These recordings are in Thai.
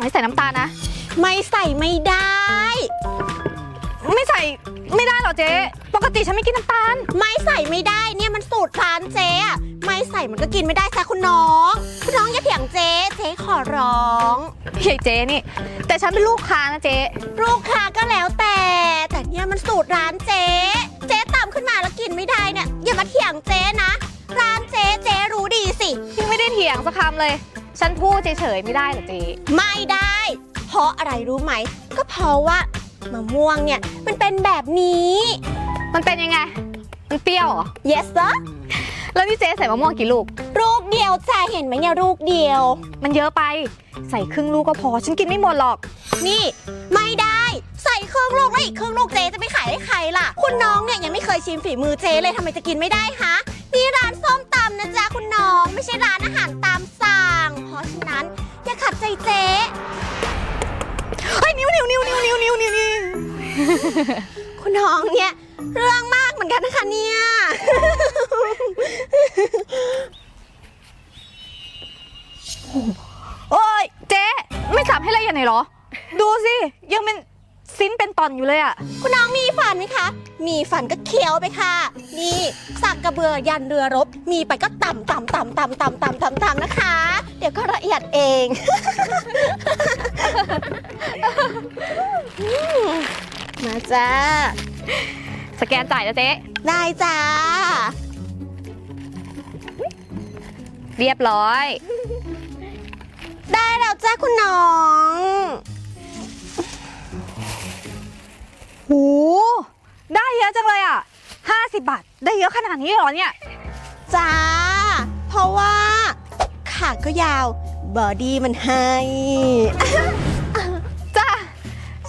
สั่งให้ใส่น้ำตาลนะ ไม่ใส่ไม่ได้ ไม่ใส่ไม่ได้เหรอเจ๊ ปกติฉันไม่กินน้ำตาล ไม่ใส่ไม่ได้เนี่ยมันสูตรร้านเจ๊อะไม่ใส่มันก็กินไม่ได้ซะคุณน้อง คุณน้องอย่าเถียงเจ๊เจ๊ขอร้องเฮ้ยเจ๊นี่ แต่ฉันเป็นลูกค้านะเจ๊ ลูกค้าก็แล้วแต่ แต่เนี่ยมันสูตรร้านเจ๊ เจ๊ตามขึ้นมาแล้วกินไม่ได้เนี่ยอย่ามาเถียงเจ๊นะ ร้านเจ๊เจ๊รู้ดีสิพี่ไม่ได้เถียงสักคำเลย ฉันพูดเฉยๆไม่ได้เหรอเจ๊ไม่ได้ เพราะอะไรรู้ไหม ก็เพราะว่ามะม่วงเนี่ยมันเป็นแบบนี้ มันเป็นยังไง มันเปรี้ยวเหรอ yes sir แล้วนี่เจ๊ใส่มะม่วงกี่ลูก ลูกเดียวจ้าเห็นไหมเนี่ยลูกเดียว มันเยอะไป ใส่ครึ่งลูกก็พอ ฉันกินไม่หมดหรอก นี่ไม่ได้ ใส่ครึ่งลูกแล้วอีกครึ่งลูกเจ๊จะไปขายให้ใครล่ะ คุณน้องเนี่ยยังไม่เคยชิมฝีมือเจ๊เลยทำไมจะกินไม่ได้ฮะนี่ร้านส้มตำนะจ๊ะคุณน้อง ไม่ใช่ร้านอาหารตามสั่ง เพราะฉะนั้น อย่าขัดใจเจ๊เฮ้ยนิ้วนิ้วนิ้วนิ้วนิ้วนิ้วนิ้วนิ้วคุณน้องเนี่ย เรื่องมากเหมือนกันนะคะเนี่ย โอ้ยเจ๊ ไม่สับให้ละเอียดหน่อยเหรอ ดูสิ ยังเป็น ซิ้นเป็นตอนอยู่เลยอะคุณน้องมีฟันไหมคะ มีฟันก็เคี้ยวไปค่ะ นี่สักกระเบือยันเรือรบ มีไปก็ต่ำต่ำต่ำต่ำต่ำต่ำต่ำต่ำนะคะ เดี๋ยวก็ละเอียดเองอืมมาจ้า สแกนจ่ายนะเจ๊ได้จ้า เรียบร้อย ได้แล้วจ้าคุณน้อง 50 บาท ได้เยอะขนาดนี้เลยเหรอเนี่ย จ้า เพราะว่า ขาก็ยาว บอดี้มันให้ จ้า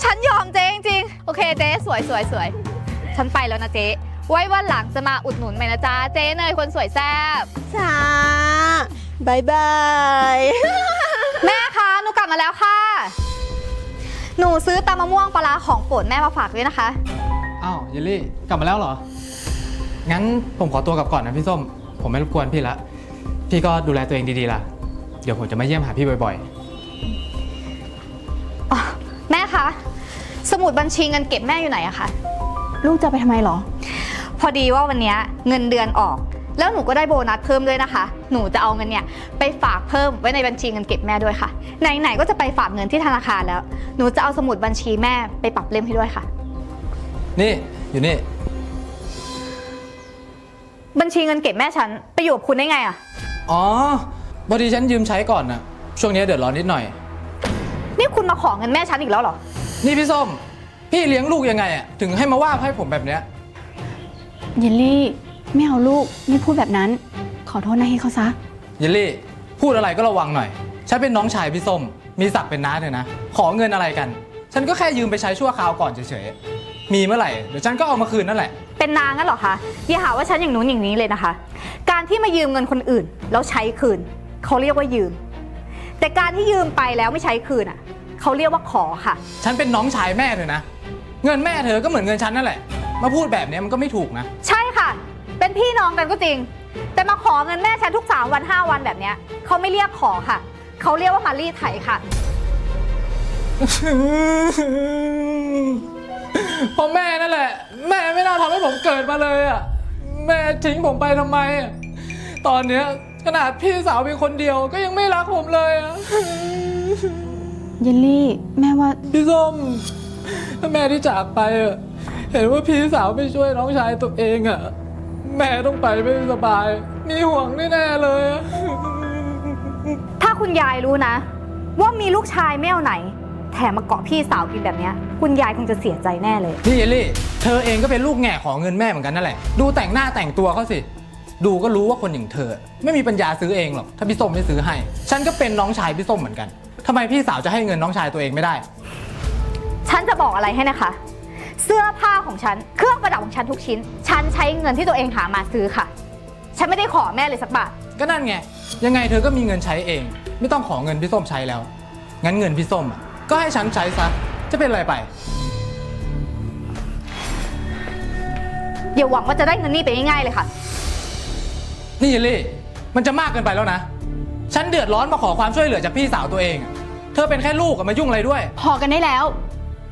ฉันยอมเจ๊จริงๆโอเคเจ๊สวยสวยสวย ฉันไปแล้วนะเจ๊ ไว้วันหลังจะมาอุดหนุนใหม่นะจ๊ะ เจ๊เนยคนสวยแซ่บ จ้าบายบาย แม่คะ หนูกลับมาแล้วค่ะ หนูซื้อตำมะม่วงปลาร้าของโปรดแม่มาฝากด้วยนะคะ อ้าวเยลลี่ กลับมาแล้วเหรอ งั้นผมขอตัวกลับก่อนนะพี่ส้ม ผมไม่รบกวนพี่ละ พี่ก็ดูแลตัวเองดีๆล่ะ เดี๋ยวผมจะมาเยี่ยมหาพี่บ่อยอ๋อแม่คะ สมุดบัญชีเงินเก็บแม่อยู่ไหนอะคะ ลูกจะไปทำไมหรอ พอดีว่าวันเนี้ยเงินเดือนออก แล้วหนูก็ได้โบนัสเพิ่มด้วยนะคะ หนูจะเอาเงินเนี่ยไปฝากเพิ่มไว้ในบัญชีเงินเก็บแม่ด้วยค่ะ ไหนๆก็จะไปฝากเงินที่ธนาคารแล้ว หนูจะเอาสมุดบัญชีแม่ไปปรับเล่มให้ด้วยค่ะ ๆ นี่อยู่นี่ บัญชีเงินเก็บแม่ฉันไปอยู่กับคุณได้ไงอะอ๋อพอดีฉันยืมใช้ก่อนนะช่วงนี้เดือดร้อนนิดหน่อย นี่คุณมาขอเงินแม่ฉันอีกแล้วเหรอ นี่พี่ส้ม พี่เลี้ยงลูกยังไงอะถึงให้มาว่าให้ผมแบบเนี้ย เยลลี่ไม่เอาลูกไม่พูดแบบนั้น ขอโทษนะให้เขาซะ เยลลี่ พูดอะไรก็ระวังหน่อย ฉันเป็นน้องชายพี่ส้ม มีศักดิ์เป็นน้าเถอะนะ ขอเงินอะไรกัน ฉันก็แค่ยืมไปใช้ชั่วคราวก่อนเฉยๆ มีเมื่อไหร่เดี๋ยวฉันก็เอามาคืนนั่นแหละ เป็นนางงั้นเหรอคะอย่าหาว่าฉันอย่างนู้นอย่างนี้เลยนะคะ การที่มายืมเงินคนอื่น แล้วใช้คืนเขาเรียกว่ายืม แต่การที่ยืมไปแล้วไม่ใช้คืนอะเขาเรียกว่าขอค่ะ ฉันเป็นน้องชายแม่เธอนะ เงินแม่เธอก็เหมือนเงินฉันนั่นแหละ มาพูดแบบเนี้ยมันก็ไม่ถูกนะ ใช่ค่ะ เป็นพี่น้องกันก็จริง แต่มาขอเงินแม่ฉันทุกสามวันห้าวันแบบเนี้ยเขาไม่เรียกขอค่ะเขาเรียกว่ามารีดไถค่ะ เพราะแม่นั่นแหละ แม่ไม่น่าทำให้ผมเกิดมาเลยอะ แม่ทิ้งผมไปทำไมอะตอนเนี้ยขนาดพี่สาวเพียงคนเดียวก็ยังไม่รักผมเลยอะ เยลลี่ แม่ว่าพี่ส้มถ้าแม่ที่จากไปอะเห็นว่าพี่สาวไม่ช่วยน้องชายตัวเองอะแม่ต้องไปไม่สบาย มีห่วงแน่ๆเลยอะ ถ้าคุณยายรู้นะ ว่ามีลูกชายไม่เอาไหน แถมมาเกาะพี่สาวกินแบบเนี้ยคุณยายคงจะเสียใจแน่เลย นี่เยลลี่ เธอเองก็เป็นลูกแง่ของเงินแม่เหมือนกันนั่นแหละ ดูแต่งหน้าแต่งตัวเขาสิ ดูก็รู้ว่าคนอย่างเธอ ไม่มีปัญญาซื้อเองหรอก ถ้าพี่ส้มไม่ซื้อให้ ฉันก็เป็นน้องชายพี่ส้มเหมือนกันทำไมพี่สาวจะให้เงินน้องชายตัวเองไม่ได้ ฉันจะบอกอะไรให้นะคะ เสื้อผ้าของฉัน เครื่องประดับของฉันทุกชิ้น ฉันใช้เงินที่ตัวเองหามาซื้อค่ะ ฉันไม่ได้ขอแม่เลยสักบาท ก็นั่นไง ยังไงเธอก็มีเงินใช้เอง ไม่ต้องขอเงินพี่ส้มใช้แล้ว งั้นเงินพี่ส้มอะ ก็ให้ฉันใช้ซะ จะเป็นอะไรไป อย่าหวังว่าจะได้เงินนี่ไปง่ายๆเลยค่ะ นี่เยลลี่ มันจะมากเกินไปแล้วนะ ฉันเดือดร้อนมาขอความช่วยเหลือจากพี่สาวตัวเองอะเธอเป็นแค่ลูกอะมายุ่งอะไรด้วย พอกันได้แล้ว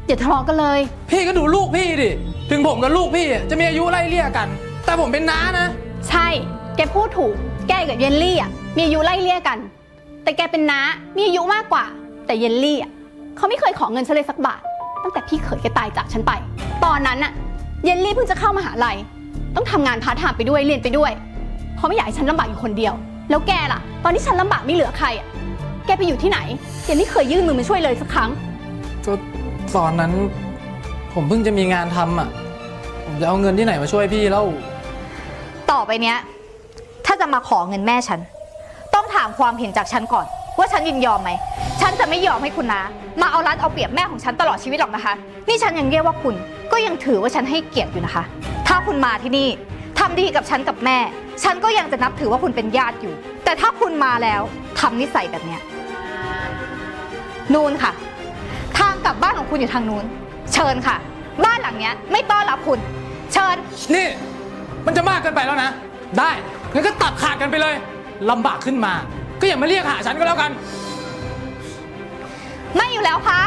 อย่าทะเลาะกันเลย พี่ก็ดูลูกพี่ดิ ถึงผมกับลูกพี่อะจะมีอายุไล่เลี่ยกัน แต่ผมเป็นน้านะ ใช่ แกพูดถูก แกกับเยลลี่อะมีอายุไล่เลี่ยกัน แต่แกเป็นน้ามีอายุมากกว่า แต่เยลลี่อะ เขาไม่เคยขอเงินฉันเลยสักบาท ตั้งแต่พี่เขยแกตายจากฉันไป ตอนนั้นอะ เยลลี่เพิ่งจะเข้ามาหาลัย ต้องทำงานพาร์ทไทม์ไปด้วยเรียนไปด้วยเพราะไม่อยากให้ฉันลำบากอยู่คนเดียว แล้วแกล่ะ ตอนที่ฉันลำบากไม่เหลือใครอะแกไปอยู่ที่ไหนแกไม่เคยยื่นมือมาช่วยเลยสักครั้ง ก็ตอนนั้น ผมเพิ่งจะมีงานทำอะ ผมจะเอาเงินที่ไหนมาช่วยพี่แล้ว ต่อไปเนี้ย ถ้าจะมาขอเงินแม่ฉัน ต้องถามความเห็นจากฉันก่อน ว่าฉันยินยอมไหม ฉันจะไม่ยอมให้คุณนามาเอารัดเอาเปรียบแม่ของฉันตลอดชีวิตหรอกนะคะ นี่ฉันยังเรียกว่าคุณ ก็ยังถือว่าฉันให้เกียรติอยู่นะคะ ถ้าคุณมาที่นี่ทำดีกับฉันกับแม่ ฉันก็ยังจะนับถือว่าคุณเป็นญาติอยู่ แต่ถ้าคุณมาแล้วทำนิสัยแบบเนี้ยนูนค่ะ ทางกลับบ้านของคุณอยู่ทางนู้น เชิญค่ะ บ้านหลังเนี้ยไม่ต้อนรับคุณ เชิญ นี่ มันจะมากเกินไปแล้วนะ ได้งั้นก็ตัดขาดกันไปเลยลำบากขึ้นมา ก็อย่ามาเรียกหาฉันก็แล้วกัน ไม่อยู่แล้วค่ะ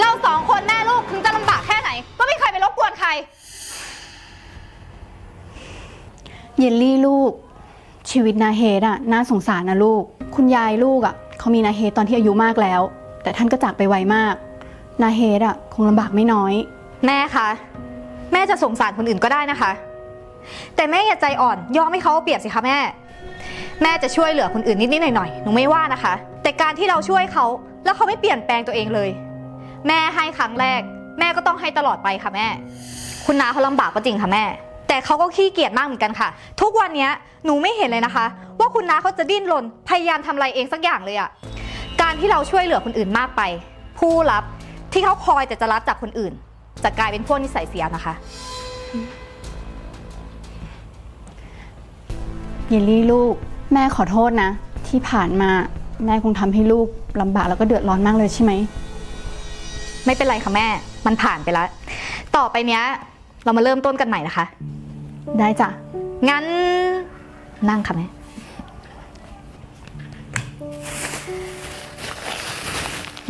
เราสองคนแม่ลูกถึงจะลำบากแค่ไหน ก็ไม่เคยไปรบกวนใคร เยลลี่ลูก ชีวิตนาเฮดอะน่าสงสารนะลูก คุณยายลูกอะเขามีนาเฮดตอนที่อายุมากแล้ว แต่ท่านก็จากไปไวมาก นาเฮดอะคงลำบากไม่น้อย แม่คะ แม่จะสงสารคนอื่นก็ได้นะคะ แต่แม่อย่าใจอ่อน ยอมให้เขาเอาเปรียบสิคะแม่ แม่จะช่วยเหลือคนอื่นนิดๆหน่อยๆหนูไม่ว่านะคะ แต่การที่เราช่วยเขาแล้วเขาไม่เปลี่ยนแปลงตัวเองเลย แม่ให้ครั้งแรก แม่ก็ต้องให้ตลอดไปค่ะแม่ คุณนาเขาลำบากก็จริงค่ะแม่ แต่เขาก็ขี้เกียจมากเหมือนกันค่ะ ทุกวันนี้หนูไม่เห็นเลยนะคะ ว่าคุณนาเขาจะดิ้นรนพยายามทำอะไรเองสักอย่างเลยอะการที่เราช่วยเหลือคนอื่นมากไป ผู้รับที่เขาคอยแต่จะรับจากคนอื่น จะกลายเป็นพวกนิสัยเสียนะคะเยลลี่ลูก แม่ขอโทษนะ ที่ผ่านมาแม่คงทำให้ลูกลำบากแล้วก็เดือดร้อนมากเลยใช่ไหม ไม่เป็นไรค่ะแม่ มันผ่านไปแล้ว ต่อไปเนี้ย เรามาเริ่มต้นกันใหม่นะคะ ได้จ้ะ งั้นนั่งค่ะแม่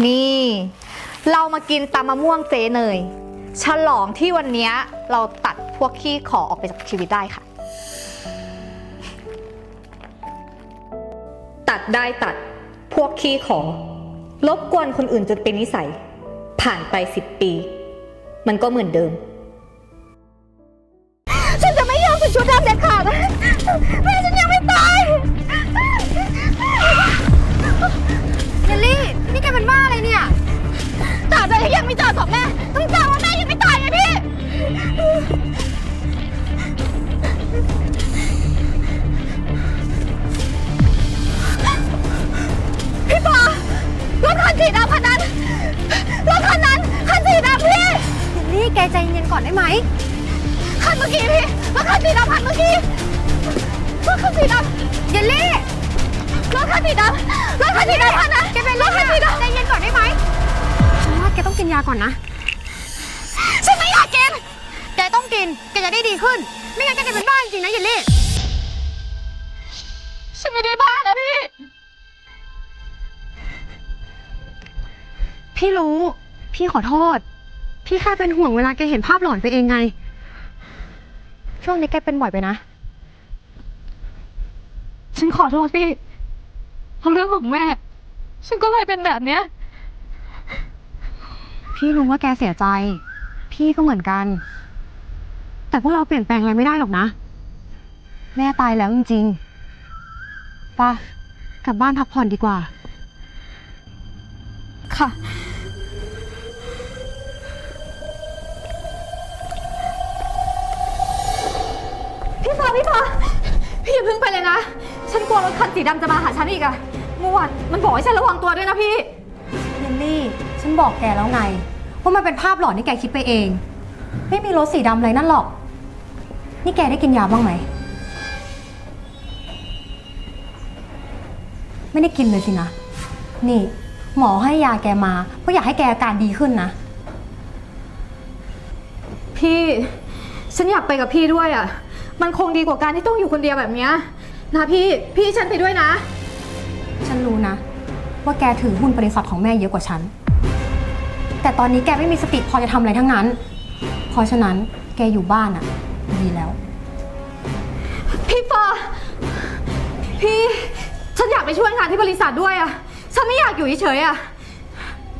นี่ เรามากินตำมะม่วงเจเนย ฉลองที่วันเนี้ยเราตัดพวกขี้ขอออกไปจากชีวิตได้ค่ะ ตัดได้ตัด พวกขี้ขอ ลบกวนคนอื่นจนเป็นนิสัย ผ่านไปสิบปี มันก็เหมือนเดิม ฉันจะไม่ยอมเป็นชุดดำเด็ดขาดนะแม่ฉันยังไม่ กต้องกินยาก่อนนะ ฉันไม่อยากกิน แกต้องกิน แกจะได้ดีขึ้น ไม่งั้นแกจะเป็นบ้าจริงๆนะเยลลี่ ฉันไม่ได้บ้านะพี่ พี่รู้ พี่ขอโทษ พี่แค่เป็นห่วงเวลาแกเห็นภาพหลอนไปเองไง ช่วงนี้แกเป็นบ่อยไปนะ ฉันขอโทษพี่เพราะเรื่องของแม่ ฉันก็เลยเป็นแบบเนี้ย พี่รู้ว่าแกเสียใจ พี่ก็เหมือนกัน แต่พวกเราเปลี่ยนแปลงอะไรไม่ได้หรอกนะ แม่ตายแล้วจริงๆไป่ะกลับบ้านพักผ่อนดีกว่า ค่ะ พี่พอพี่พอพี่อย่าเพิ่งไปเลยนะ ฉันกลัวรถคันสีดำจะมาหาฉันอีกอะเมื่อวานมันบอกให้ฉันระวังตัวด้วยนะพี่ เยลลี่ ฉันบอกแกแล้วไงว่ามันเป็นภาพหลอนที่แกคิดไปเอง ไม่มีรถสีดำอะไรนั่นหรอก นี่แกได้กินยาบ้างไหม ไม่ได้กินเลยสินะ นี่ หมอให้ยาแกมาเพราะอยากให้แกอาการดีขึ้นนะ พี่ฉันอยากไปกับพี่ด้วยอะมันคงดีกว่าการที่ต้องอยู่คนเดียวแบบเนี้ยนะพี่พี่ฉันไปด้วยนะ ฉันรู้นะ ว่าแกถือหุ้นบริษัทของแม่เยอะกว่าฉัน แต่ตอนนี้แกไม่มีสติพอจะทำอะไรทั้งนั้น เพราะฉะนั้นแกอยู่บ้านอะดีแล้ว พี่ฟอพี่ฉันอยากไปช่วยงานที่บริษัทด้วยอะฉันไม่อยากอยู่เฉยๆอะ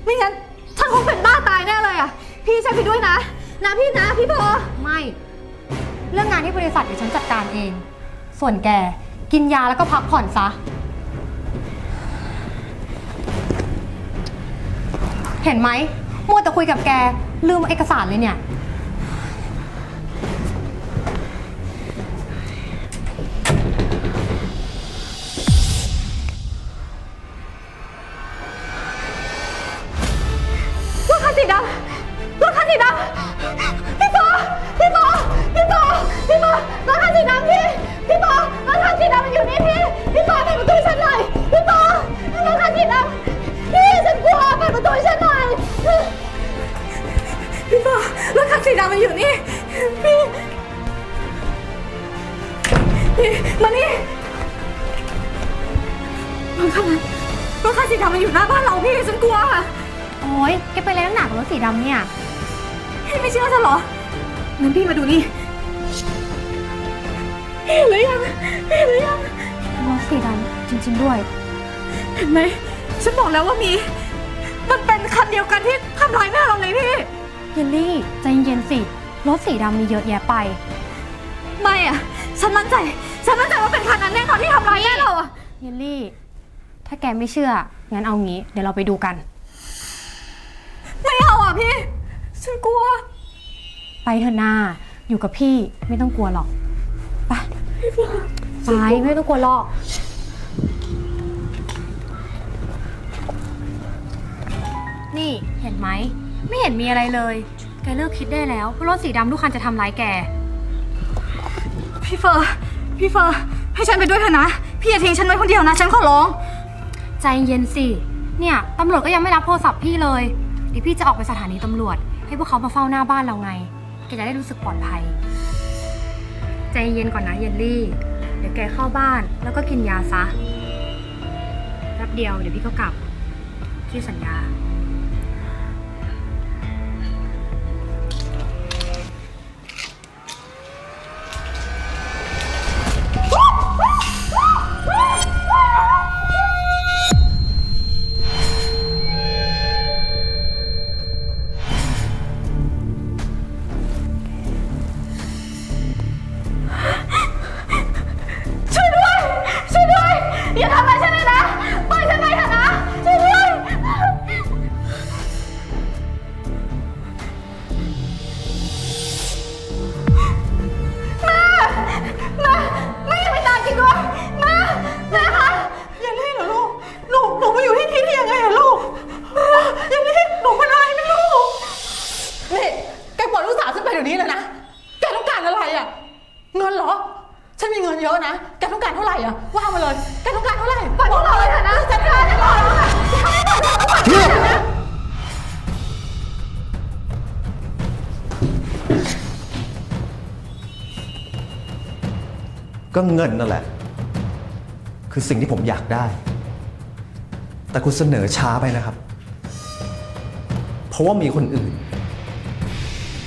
ไม่งั้นฉันคงเป็นบ้าตายแน่เลยอะพี่ช่วยพี่ด้วยนะ นะพี่นะพี่ฟอไม่ เรื่องงานที่บริษัทเดี๋ยวฉันจัดการเอง ส่วนแกกินยาแล้วก็พักผ่อนซะ เห็นไหม มัวแต่คุยกับแกลืมเอกสารเลยเนี่ย สีดำมันอยู่นี่ พี่พี่มานี่รถคันนั้นรถคันสีดำมันอยู่หน้าบ้านเราพี่ฉันกลัวโอ้ยแกไปเล่นหนักรถสีดำเนี่ย พี่ไม่เชื่อฉันเหรองั้นพี่มาดูนี่พี่เห็นหรือยังพี่เห็นหรือยังรถสีดำจริง ๆ ด้วย เห็นไหมฉันบอกแล้วว่ามี มันเป็นคันเดียวกันที่ทำร้ายแม่เราเลยพี่เยลลี่ใจเย็นๆสิ รถสีดำมีเยอะแยะไป ไม่อะฉันมั่นใจ ฉันมั่นใจว่าเป็นคันนั้นแน่นอนที่ทำร้ายแม่เราอะเยลลี่ ถ้าแกไม่เชื่อ งั้นเอางี้ เดี๋ยวเราไปดูกัน ไม่เอาอะพี่ ฉันกลัว ไปเถอะนาอยู่กับพี่ไม่ต้องกลัวหรอก ไป ไปไม่ต้องกลัวหรอก นี่เห็นไหม ไม่เห็นมีอะไรเลย แกเลิกคิดได้แล้วว่ารถสีดำทุกคันจะทำร้ายแก พี่เฟอร์ พี่เฟอร์ ให้ฉันไปด้วยเถอะนะ พี่อย่าทิ้งฉันไว้คนเดียวนะ ฉันขอร้อง ใจเย็นสิ เนี่ยตำรวจก็ยังไม่รับโทรศัพท์พี่เลย เดี๋ยวพี่จะออกไปสถานีตำรวจ ให้พวกเขามาเฝ้าหน้าบ้านเราไง แกจะได้รู้สึกปลอดภัย ใจเย็นก่อนนะเยลลี่ เดี๋ยวแกเข้าบ้านแล้วก็กินยาซะแป๊บเดียวเดี๋ยวพี่ก็กลับพี่สัญญา องการเท่าไหร่อะว่ามาเลยแกต้องการเท่าไหร่ปล่อยพวกเราเลยเถอะนะจัดการให้หมดเลยค่ะถ้าไม่ปล่อยเราก็ปล่อยเราเลยนะก็เงินนั่นแหละ คือสิ่งที่ผมอยากได้ แต่คุณเสนอช้าไปนะครับ เพราะว่ามีคนอื่น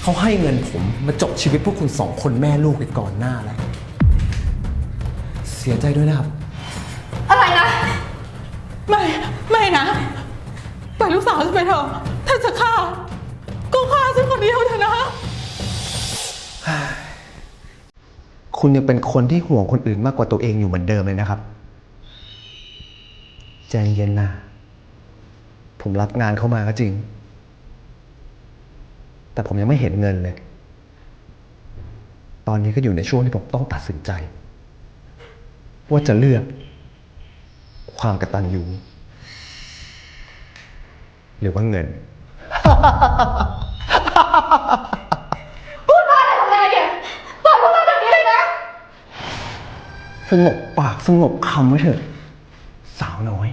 เขาให้เงินผมมาจบชีวิตพวกคุณสองคนแม่ลูกไปก่อนหน้าแล้ว เสียใจด้วยนะครับ อะไรนะ ไม่ ไม่นะ ปล่อยลูกสาวฉันไปเถอะ ถ้าจะฆ่า ก็ฆ่าฉันคนเดียวเถอะนะ คุณยังเป็นคนที่ห่วงคนอื่นมากกว่าตัวเองอยู่เหมือนเดิมเลยนะครับ ใจเย็นนะ ผมรับงานเข้ามาก็จริง แต่ผมยังไม่เห็นเงินเลย ตอนนี้ก็อยู่ในช่วงที่ผมต้องตัดสินใจ ว่าจะเลือกความกตัญญูหรือว่าเงินสงบปากสงบคำไว้เถอะ สาวน้อย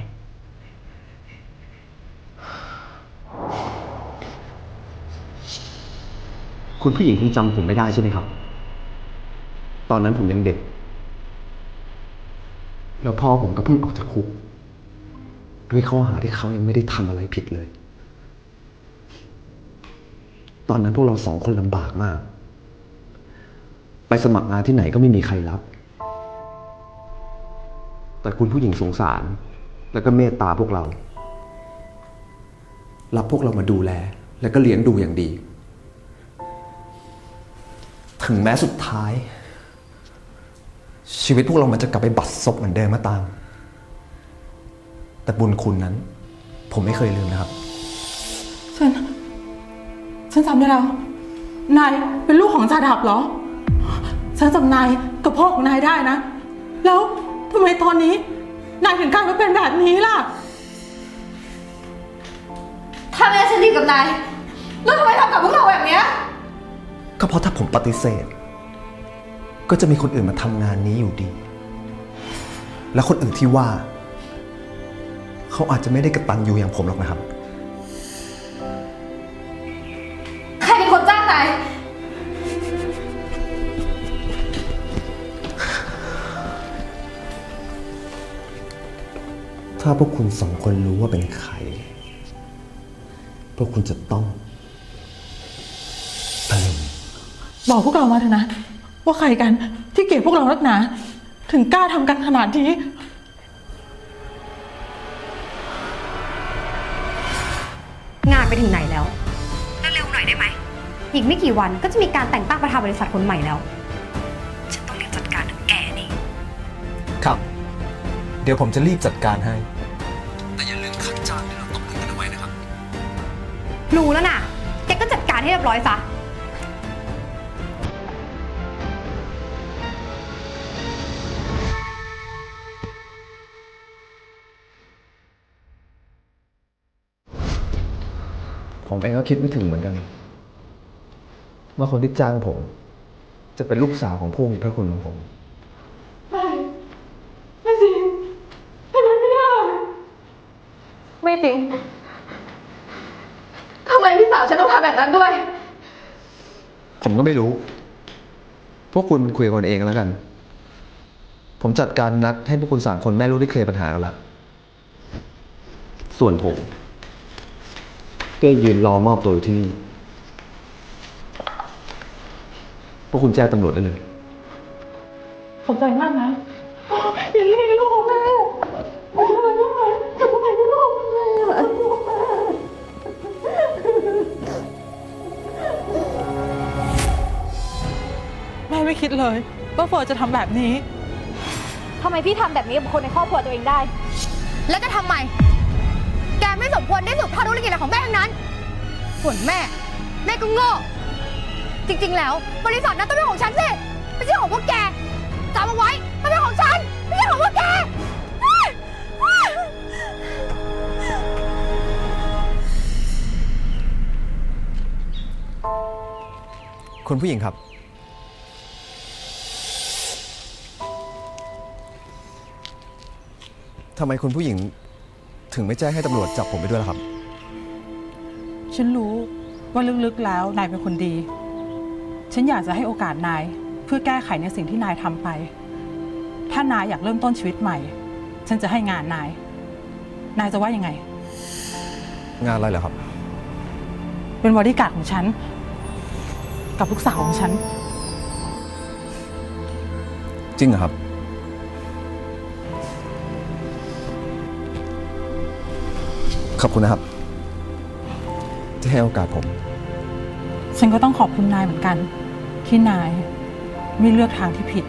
คุณผู้หญิงคงจำผมไม่ได้ใช่ไหมครับ ตอนนั้นผมยังเด็ก แล้วพ่อผมก็เพิ่งออกจากคุก ด้วยข้อหาที่เขายังไม่ได้ทำอะไรผิดเลย ตอนนั้นพวกเราสองคนลำบากมาก ไปสมัครงานที่ไหนก็ไม่มีใครรับ แต่คุณผู้หญิงสงสาร แล้วก็เมตตาพวกเรา รับพวกเรามาดูแล แล้วก็เลี้ยงดูอย่างดี ถึงแม้สุดท้าย ชีวิตพวกเรามันจะกลับไปบัดซบเหมือนเดิมมาตาม แต่บุญคุณนั้น ผมไม่เคยลืมนะครับ ฉัน ฉันจำได้แล้ว นายเป็นลูกของจ่าดับเหรอ ฉันจำนายกับพ่อของนายได้นะ แล้วทำไมตอนนี้ นายถึงกลายมาเป็นแบบนี้ล่ะ ถ้าแม่ฉันดีกับนาย แล้วทำไมทำกับพวกเราแบบเนี้ย ก็เพราะถ้าผมปฏิเสธ ก็จะมีคนอื่นมาทำงานนี้อยู่ดี และคนอื่นที่ว่า เขาอาจจะไม่ได้กระตันอยู่อย่างผมหรอกนะครับ ใครเป็นคนจ้างนาย ถ้าพวกคุณสองคนรู้ว่าเป็นใคร พวกคุณจะต้องตะลึง บอกพวกเรามาเถอะนะ ว่าใครกันที่เกลียดพวกเรานักหนา ถึงกล้าทำกันขนาดนี้ งานไปถึงไหนแล้วเร็วๆหน่อยได้ไหม อีกไม่กี่วันก็จะมีการแต่งตั้งประธานบริษัทคนใหม่แล้ว ฉันต้องรีบจัดการถึงแกนี่ ครับ เดี๋ยวผมจะรีบจัดการให้ แต่อย่าลืมค่าจ้างที่เราตกลงกันเอาไว้นะครับ รู้แล้วนะแกก็จัดการให้เรียบร้อยซะ เองก็คิดไม่ถึงเหมือนกัน ว่าคนที่จ้างผม จะเป็นลูกสาวของผู้มีพระคุณของผมไม่จริงเป็นไปไม่ได้ ไม่จริงทำไมพี่สาวฉันต้องทำแบบนั้นด้วย ผมก็ไม่รู้ พวกคุณคุยกันเองแล้วกัน ผมจัดการนัดให้พวกคุณสามคนแม่ลูกได้เคลียร์ปัญหากันละส่วนผม ก็ยืนรอมอบตัวอยู่ที่นี่ พวกคุณแจ้งตำรวจได้เลย ขอบใจมากนะโอ้ยอย่าเรียกลูกของแม่ขอบใจมากขอบใจลูกของแม่แม่ไม่คิดเลยว่าเฟิร์นจะทำแบบนี้ ทำไมพี่ทำแบบนี้กับคนในครอบครัวตัวเองได้ แล้วจะทำไมแก ไม่สมควรได้สืบทอดธุรกิจอะไรของแม่ทั้งนั้น ส่วนแม่ แม่ก็โง่ จริงๆ แล้ว บริษัทนั้นต้องเป็นของฉันสิ ไม่ใช่ของพวกแกจำเอาไว้มันเป็นของฉัน ไม่ใช่ของพวกแก คุณผู้หญิงครับ ทำไมคุณผู้หญิง ถึงไม่แจ้งให้ตำรวจจับผมไปด้วยล่ะครับ ฉันรู้ว่าลึกๆแล้วนายเป็นคนดี ฉันอยากจะให้โอกาสนายเพื่อแก้ไขในสิ่งที่นายทำไป ถ้านายอยากเริ่มต้นชีวิตใหม่ ฉันจะให้งานนาย นายจะว่ายังไง งานอะไรเหรอครับ เป็นบริการดของฉัน กับลูกสาวของฉัน จริงเหรอครับ อบคุณนะครับ ที่ให้โอกาสผม ฉันก็ต้องขอบคุณนายเหมือนกัน ที่นายไม่เลือกทางที่ผิด